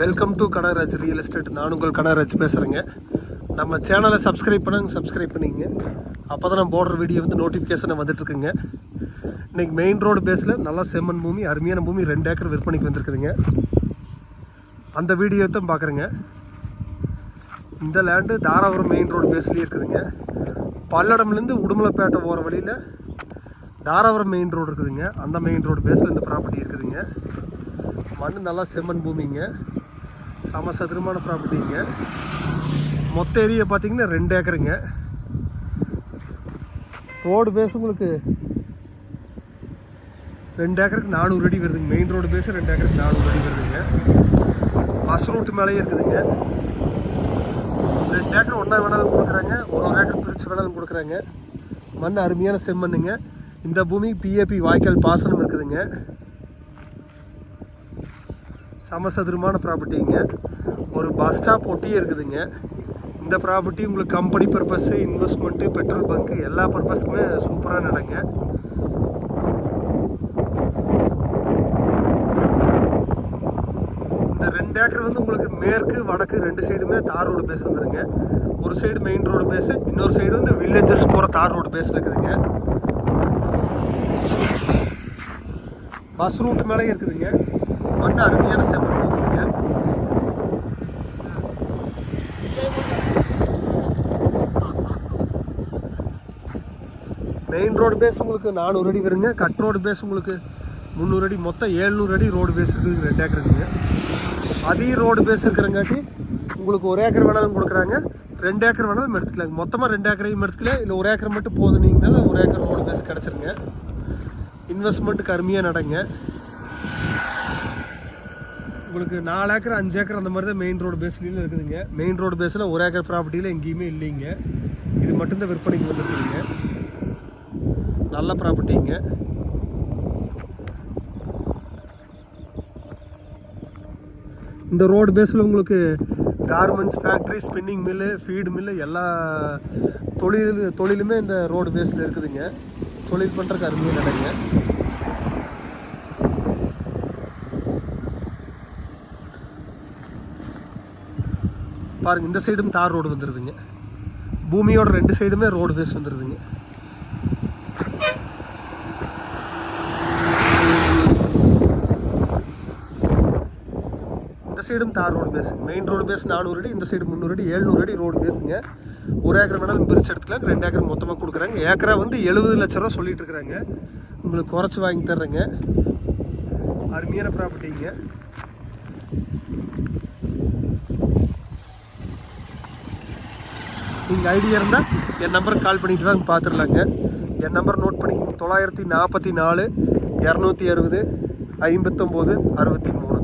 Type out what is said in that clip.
Welcome to Kanagaraj real estate நான் உங்கள் கனகராஜ் பேசுகிறேங்க நம்ம சேனலை சப்ஸ்கிரைப் பண்ணுங்க சப்ஸ்கிரைப் பண்ணிங்க. அப்போ தான் நம்ம போடுற வீடியோ வந்து நோட்டிஃபிகேஷன் வந்துட்டுருக்குங்க. இன்றைக்கி மெயின் ரோடு பேஸில் நல்லா செம்மண் பூமி அருமையான பூமி ரெண்டு ஏக்கர் விற்பனைக்கு வந்திருக்குதுங்க. அந்த வீடியோ தான் பார்க்குறேங்க இந்த லேண்டு தாராபுரம் மெயின் ரோடு பேஸ்லேயே இருக்குதுங்க. பல்லடம்லேருந்து உடுமலைப்பேட்டை போகிற வழியில் தாராபுரம் மெயின் ரோடு இருக்குதுங்க. அந்த மெயின் ரோடு பேஸில் இந்த ப்ராப்பர்ட்டி இருக்குதுங்க. மண் நல்லா செம்மண் பூமிங்க. செம சதுரமான ப்ராப்பர்ட்டிங்க மொத்த ஏரியா பார்த்தீங்கன்னா ரெண்டு ஏக்கருங்க. ரோடு பேஸ் உங்களுக்கு ரெண்டு ஏக்கருக்கு நானூறு அடி வருதுங்க. மெயின் ரோடு பேஸ் ரெண்டு ஏக்கருக்கு நானூறு அடி வருதுங்க. பஸ் ரூட்டு மேலேயே இருக்குதுங்க. ரெண்டு ஏக்கர் ஒன்றா வேணாலும் கொடுக்குறாங்க. ஒரு ஒரு ஏக்கர் பிரித்து வேணாலும் கொடுக்குறாங்க. மண் அருமையான செம்மண்ணுங்க. இந்த பூமிக்கு பிஏபி வாய்க்கால் பாசனம் இருக்குதுங்க. சமசதுரமான ப்ராப்பர்ட்டிங்க ஒரு பஸ் ஸ்டாப் ஒட்டியே இருக்குதுங்க. இந்த ப்ராப்பர்ட்டி உங்களுக்கு company purpose investment petrol bunk எல்லா பர்பஸ்க்குமே சூப்பராக நடங்க. இந்த ரெண்டு ஏக்கர் வந்து உங்களுக்கு மேற்கு வடக்கு ரெண்டு சைடுமே தார் ரோடு பேஸ் வந்துருங்க. ஒரு சைடு மெயின் ரோடு பேஸு இன்னொரு சைடு வந்து வில்லேஜஸ் போகிற தார் ரோடு பேஸில் இருக்குதுங்க. பஸ் ரூட் மேலே இருக்குதுங்க. மண் அருமையான செம்மண் போவீங்க மெயின் ரோடு பேஸ் உங்களுக்கு நானூறு அடி வருங்க. கட் ரோடு பேஸ் உங்களுக்கு முந்நூறு அடி மொத்தம் ஏழ்நூறு அடி ரோடு பேஸ் இருக்குது ரெண்டு ஏக்கர் இருக்குங்க அதிக ரோடு பேஸ் இருக்கிறங்காட்டி உங்களுக்கு ஒரு ஏக்கர் வேணாலும் கொடுக்குறாங்க. ரெண்டு ஏக்கர் வேணாலும் எடுத்துக்கலாங்க. மொத்தமாக ரெண்டு ஏக்கரையும் எடுத்துக்கலாம் இல்லை ஒரு ஏக்கர் மட்டும் போதுனீங்கனால ஒரு ஏக்கர் ரோடு பேஸ் கிடச்சிருங்க. இன்வெஸ்ட்மெண்ட்டுக்கு அருமையாக நடங்க. உங்களுக்கு நாலு ஏக்கர் அஞ்சு ஏக்கர் அந்த மாதிரி தான் மெயின் ரோடு பேஸ்லேயும் இருக்குதுங்க. மெயின் ரோடு பேஸில் ஒரு ஏக்கர் ப்ராப்பர்ட்டியில் எங்கேயுமே இல்லைங்க. இது மட்டும்தான் விற்பனைக்கு வந்துருக்குதுங்க. நல்ல ப்ராப்பர்ட்டிங்க இந்த ரோடு பேஸில் உங்களுக்கு garments factory spinning mill feed mill எல்லா தொழில் தொழிலுமே இந்த ரோடு பேஸில் இருக்குதுங்க. தொழில் பண்ணுறதுக்கு அருமையாக நடங்க பாருங்க இந்த சைடும் தார் ரோடு வந்துடுதுங்க பூமியோட ரெண்டு சைடுமே ரோடு பேஸ் வந்துடுதுங்க இந்த சைடும் தார் road face main road face நானூறு அடி இந்த சைடு முந்நூறு அடி எழுநூறு அடி ரோடு பேஸுங்க ஒரு ஏக்கர் வேணாலும் பிரித்து எடுத்துக்கலாம் ரெண்டு ஏக்கர் மொத்தமாக கொடுக்குறாங்க. ஏக்கரா வந்து எழுபது லட்ச ரூபா சொல்லிட்டு இருக்கிறாங்க உங்களுக்கு குறைச்சி வாங்கி தர்றேங்க. அருமையான ப்ராப்பர்ட்டிங்க நீங்கள் ஐடியா இருந்தால் என் நம்பருக்கு கால் பண்ணிட்டு வாங்க பார்த்துடலாங்க என் நம்பர் நோட் பண்ணிக்கிங்க. தொள்ளாயிரத்தி நாற்பத்தி நாலு இரநூத்தி அறுபது ஐம்பத்தொம்போது அறுபத்தி மூணு.